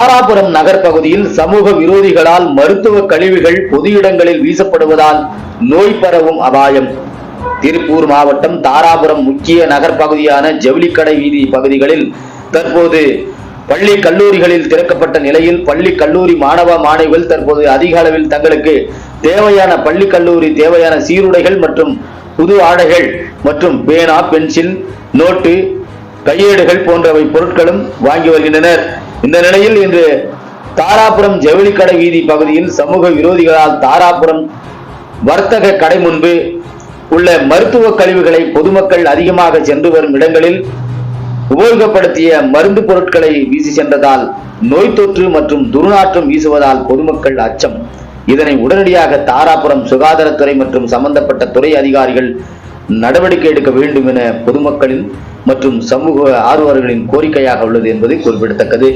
தாராபுரம் நகர் பகுதியில் சமூக விரோதிகளால் மருத்துவ கழிவுகள் பொது இடங்களில் வீசப்படுவதால் நோய் பரவும் அபாயம். திருப்பூர் மாவட்டம் தாராபுரம் முக்கிய நகர் பகுதியான ஜவுளிக்கடை வீதி பகுதிகளில் தற்போது பள்ளி கல்லூரிகளில் திறக்கப்பட்ட நிலையில் பள்ளி கல்லூரி மாணவ மாணவிகள் தற்போது அதிக அளவில் தங்களுக்கு தேவையான பள்ளி கல்லூரி தேவையான சீருடைகள் மற்றும் புது ஆடைகள் மற்றும் பேனா பென்சில் நோட்டு கையேடுகள் போன்றவை பொருட்களும் வாங்கி வருகின்றனர். இந்த நிலையில் இன்று தாராபுரம் ஜவுளிக்கடை வீதி பகுதியில் சமூக விரோதிகளால் தாராபுரம் வர்த்தக கடை முன்பு உள்ள மருத்துவ கழிவுகளை பொதுமக்கள் அதிகமாக சென்று வரும் இடங்களில் உபயோகப்படுத்திய மருந்து பொருட்களை வீசி சென்றதால் நோய் தொற்று மற்றும் துர்நாற்றம் வீசுவதால் பொதுமக்கள் அச்சம். இதனை உடனடியாக தாராபுரம் சுகாதாரத்துறை மற்றும் சம்பந்தப்பட்ட துறை அதிகாரிகள் நடவடிக்கை எடுக்க வேண்டும் என பொதுமக்களின் மற்றும் சமூக ஆர்வலர்களின் கோரிக்கையாக உள்ளது என்பது குறிப்பிடத்தக்கது.